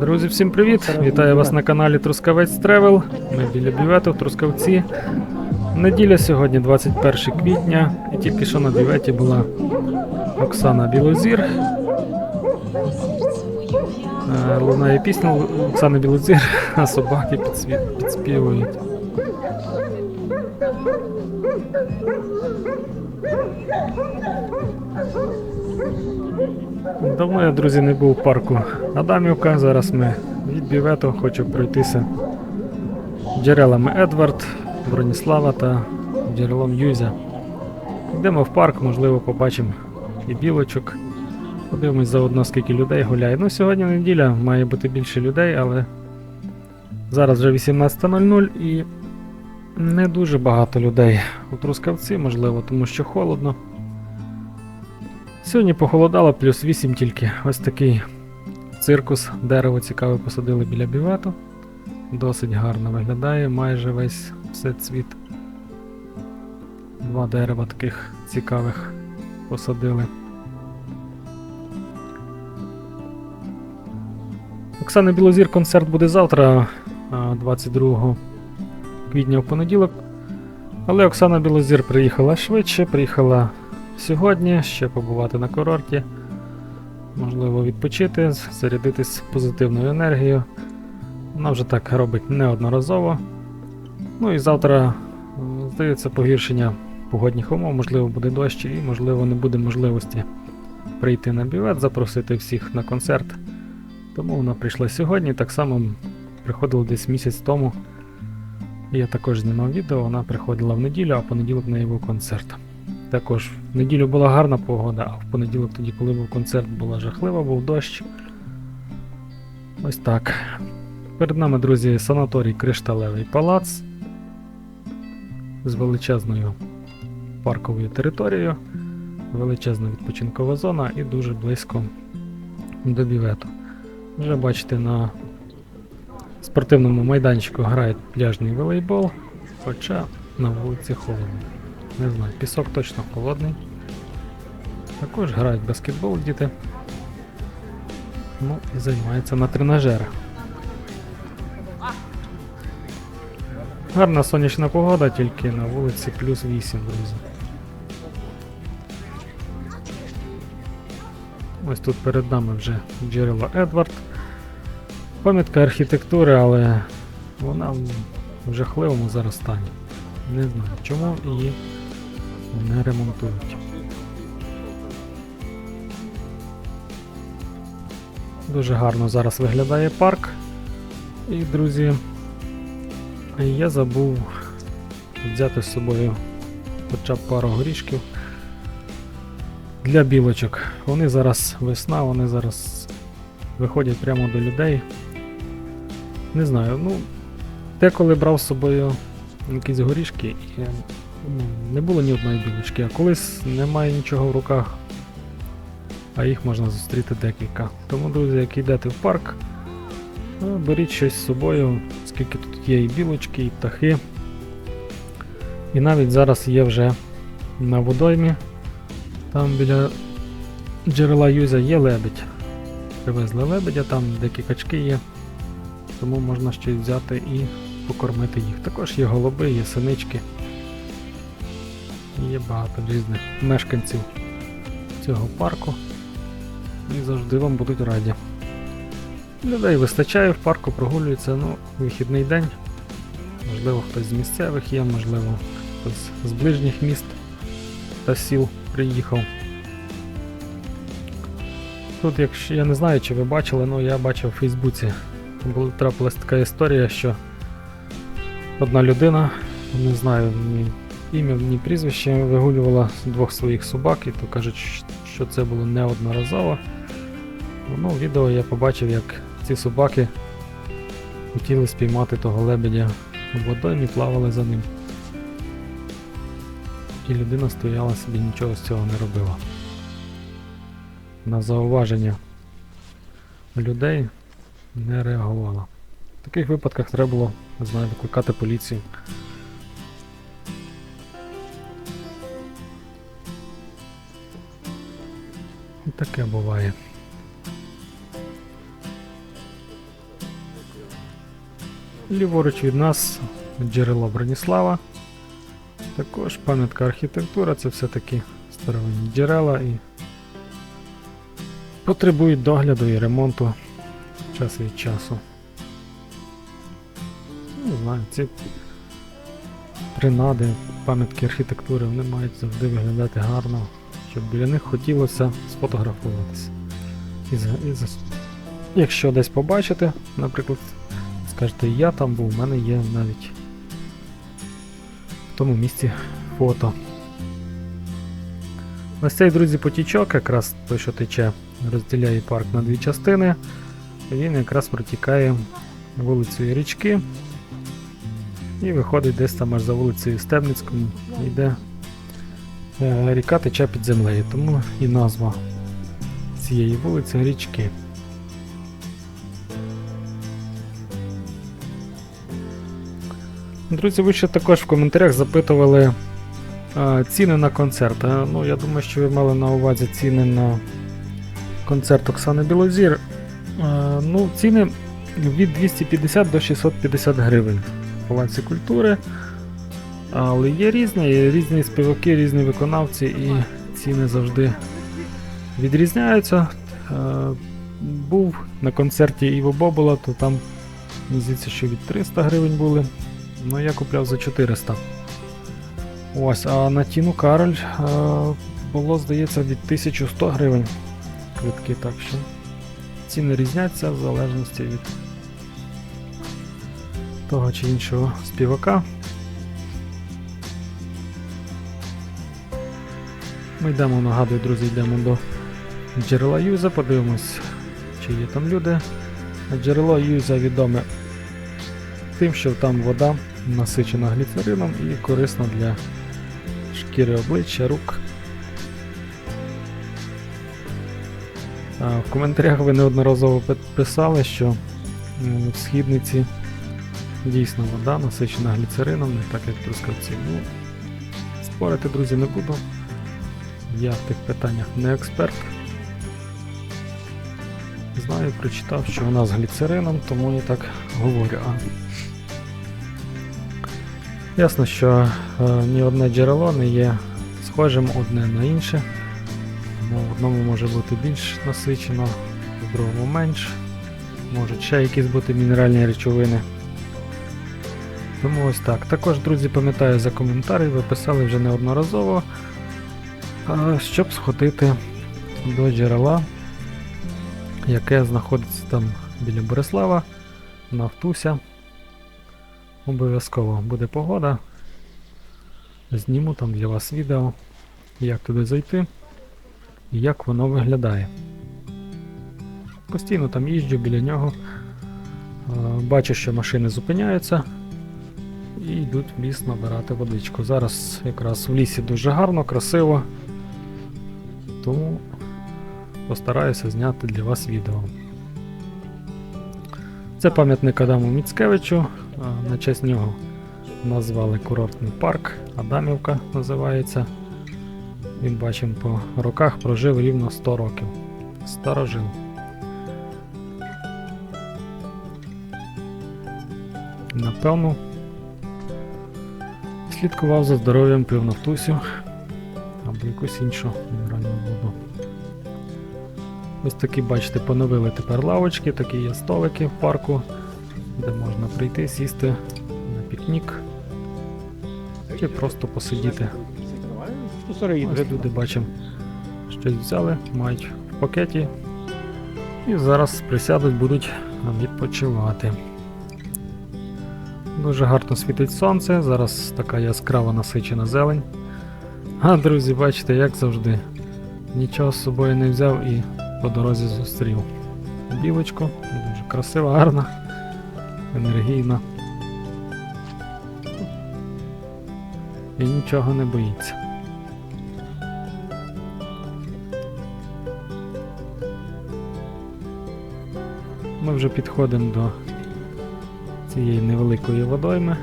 Друзі, всім привіт! Вітаю вас на каналі Трускавець Тревел. Ми біля бювету в Трускавці. Неділя сьогодні 21 квітня, і тільки що на бюветі була Оксана Білозір. Е, Лунає пісня Оксани Білозір, а собаки підспівують. Давно я, друзі, не був в парку Адамівка. Зараз ми від бювету хочу пройтися джерелами Едвард, Броніслава та джерелом Юзя. Йдемо в парк, можливо, побачимо і білочок. Подивимось заодно, скільки людей гуляє. Ну, сьогодні неділя, має бути більше людей, але зараз вже 18.00 і не дуже багато людей у Трускавці, можливо, тому що холодно. Сьогодні похолодало, плюс 8 тільки. Ось такий циркус, дерево цікаве посадили біля бювету. Досить гарно виглядає, майже весь все цвіт. Два дерева таких цікавих посадили. Оксани Білозір концерт буде завтра, 22 квітня в понеділок. Але Оксана Білозір приїхала швидше, приїхала сьогодні, ще побувати на курорті. Можливо, відпочити, зарядитись позитивною енергією. Вона вже так робить неодноразово. Ну і завтра, здається, погіршення погодних умов, можливо, буде дощ і, можливо, не буде можливості прийти на бювет, запросити всіх на концерт. Тому вона прийшла сьогодні, так само приходила десь місяць тому. Я також знімав відео, вона приходила в неділю, а понеділок в неї був концерт. Також в неділю була гарна погода, а в понеділок, тоді, коли був концерт, була жахлива, був дощ. Ось так. Перед нами, друзі, санаторій Кришталевий палац з величезною парковою територією, величезна відпочинкова зона і дуже близько до бювету. Вже бачите, на спортивному майданчику грають пляжний волейбол, хоча на вулиці холодно. Не знаю, пісок точно холодний. Також грають баскетбол діти. Ну і займаються на тренажерах. Гарна сонячна погода, тільки на вулиці плюс 8, друзі. Ось тут перед нами вже джерело Едвард. Пам'ятка архітектури, але вона в жахливому зараз стані. Не знаю чому її не ремонтують. Дуже гарно зараз виглядає парк. І, друзі, я забув взяти з собою хоча б пару горішків для білочок. Вони зараз весна, вони зараз виходять прямо до людей. Не знаю, ну, деколи брав з собою якісь горішки і не було ні одної білочки, а колись немає нічого в руках, а їх можна зустріти декілька. Тому, друзі, як йдете в парк, ну, беріть щось з собою, скільки тут є і білочки, і птахи. І навіть зараз є вже на водоймі, там біля джерела Юзя є лебедь. Привезли лебедя, там деякі качки є, тому можна щось взяти і покормити їх. Також є голуби, є синички. Є багато різних мешканців цього парку. І завжди вам будуть раді. Людей вистачає в парку, прогулюється, ну, вихідний день. Можливо, хтось з місцевих є, можливо, хтось з ближніх міст та сіл приїхав. Тут, якщо я не знаю, чи ви бачили, але я бачив у Фейсбуці. Була трапилась така історія, що одна людина, не знаю ім'я, прізвище, вигулювала двох своїх собак, і то кажуть, що це було неодноразово. Ну, в відео я побачив, як ці собаки хотіли спіймати того лебедя в водоймі, плавали за ним. І людина стояла собі, нічого з цього не робила. На зауваження людей не реагувала. В таких випадках треба було, не знаю, викликати поліцію. І таке буває. Ліворуч від нас джерело Броніслава. Також пам'ятка архітектура, це все-таки старовинні джерела і потребують догляду і ремонту час від часу. Ну, не знаю, ці принади, пам'ятки архітектури вони мають завжди виглядати гарно щоб біля них хотілося сфотографуватися. І, і Якщо десь побачите, наприклад, скажете, я там був, у мене є навіть в тому місці фото. Ось цей, друзі, потічок, якраз той, що тече, розділяє парк на дві частини. Він якраз протікає вулицею річки і виходить десь там аж за вулицею Стебницькою, йде ріка тече під землею, тому і назва цієї вулиці річки. Друзі, ви ще також в коментарях запитували е, ціни на концерт. Е, ну, я думаю, що ви мали на увазі ціни на концерт Оксани Білозір. Е, ну, ціни від 250 до 650 гривень в Палаці культури. Але є різні, є різні співаки, різні виконавці, і ціни завжди відрізняються. Е, був на концерті Іво Бобола, то там, здається, що від 300 гривень були. Ну, я купляв за 400. Ось, а на Тіну Кароль е, було, здається, від 1100 гривень квитки, так що ціни різняться в залежності від того чи іншого співака. Ми йдемо, нагадую, друзі, йдемо до джерела Юза, подивимось, чи є там люди. Джерело Юза відоме тим, що там вода насичена гліцерином і корисна для шкіри обличчя, рук. В коментарях ви неодноразово писали, що в східниці дійсно вода насичена гліцерином, не так як в Трускавці. Ну, спорити, друзі, не буду. Я в тих питаннях не експерт. Знаю, прочитав, що вона з гліцерином, тому я так говорю. А Ясно, що е, ні одне джерело не є схожим одне на інше. В одному може бути більш насичено, в другому менш. Можуть ще якісь бути мінеральні речовини. Тому ось так. Також, друзі, пам'ятаю за коментарі, ви писали вже неодноразово, щоб сходити до джерела, яке знаходиться там біля Борислава, Нафтуся. Обов'язково буде погода. Зніму там для вас відео, як туди зайти і як воно виглядає. Постійно там їжджу біля нього. Бачу, що машини зупиняються і йдуть в ліс набирати водичку. Зараз якраз в лісі дуже гарно, красиво, тому постараюся зняти для вас відео. Це пам'ятник Адаму Міцкевичу. На честь нього назвали курортний парк. Адамівка називається. Він бачимо по роках прожив рівно 100 років. Старожил. Напевно, слідкував за здоров'ям пив нафтусю або якусь іншу. Ось такі, бачите, поновили тепер лавочки, такі є столики в парку, де можна прийти, сісти на пікнік чи просто посидіти. Ось люди бачимо, щось взяли, мають в пакеті. І зараз присядуть, будуть відпочивати. Дуже гарно світить сонце, зараз така яскрава насичена зелень. А, друзі, бачите, як завжди. Нічого з собою не взяв і по дорозі зустрів. Білочку, дуже красива, гарна, енергійна. І нічого не боїться. Ми вже підходимо до цієї невеликої водойми.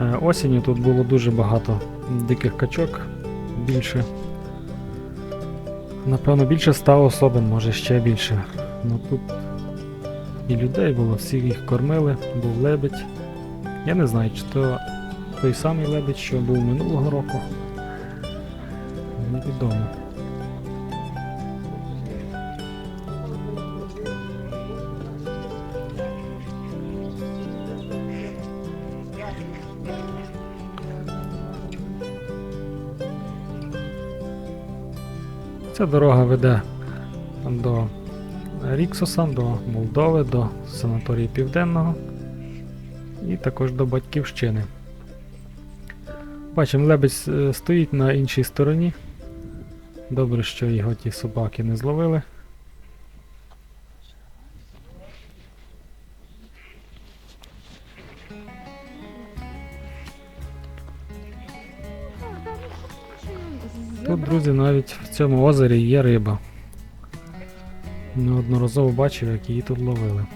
Е, Осінню тут було дуже багато диких качок, більше Напевно, більше ста особин, може ще більше. Ну тут і людей було, всі їх кормили, був лебедь. Я не знаю, чи то той самий лебедь, що був минулого року. Невідомо. Ця дорога веде до Ріксоса, до Молдови, до санаторії Південного і також до Батьківщини. Бачимо, лебедь е, стоїть на іншій стороні. Добре, що його ті собаки не зловили. Друзі, навіть в цьому озері є риба. Неодноразово бачив, як її тут ловили.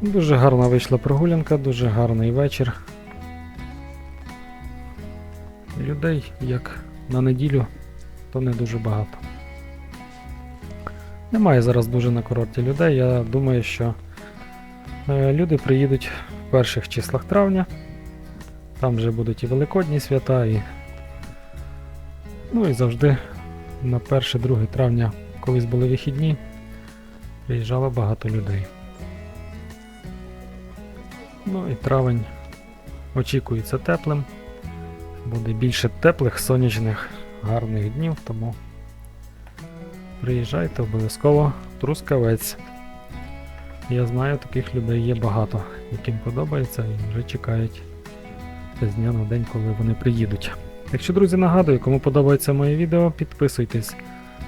Дуже гарна вийшла прогулянка, дуже гарний вечір. Людей, як на неділю, то не дуже багато. Немає зараз дуже на курорті людей. Я думаю, що е, люди приїдуть в перших числах травня. Там вже будуть і Великодні свята, і. Ну і завжди на 1-2 травня, колись були вихідні, приїжджало багато людей. Ну і травень очікується теплим. Буде більше теплих, сонячних, гарних днів, тому приїжджайте обов'язково Трускавець. Я знаю, таких людей є багато, яким подобається і вже чекають з дня на день, коли вони приїдуть. Якщо, друзі, нагадую, кому подобається моє відео, підписуйтесь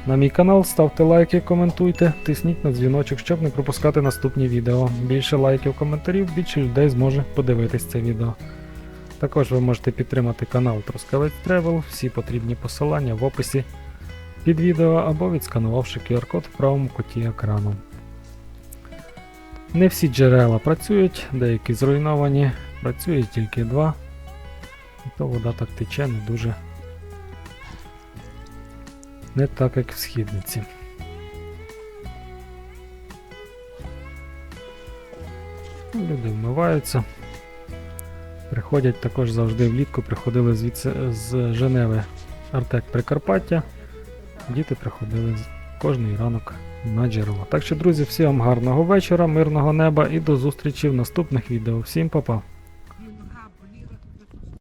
на мій канал, ставте лайки, коментуйте, тисніть на дзвіночок, щоб не пропускати наступні відео. Більше лайків, коментарів, більше людей зможе подивитись це відео. Також ви можете підтримати канал Трускавець Travel, всі потрібні посилання в описі під відео або відсканувавши QR-код в правому куті екрану. Не всі джерела працюють, деякі зруйновані, працює тільки два, і то вода так тече не дуже не так, як в східниці. Люди вмиваються. Приходять також завжди влітку, приходили звідси з Женеви Артек Прикарпаття. Діти приходили кожний ранок на джерело. Так що, друзі, всім вам гарного вечора, мирного неба і до зустрічі в наступних відео. Всім па-па!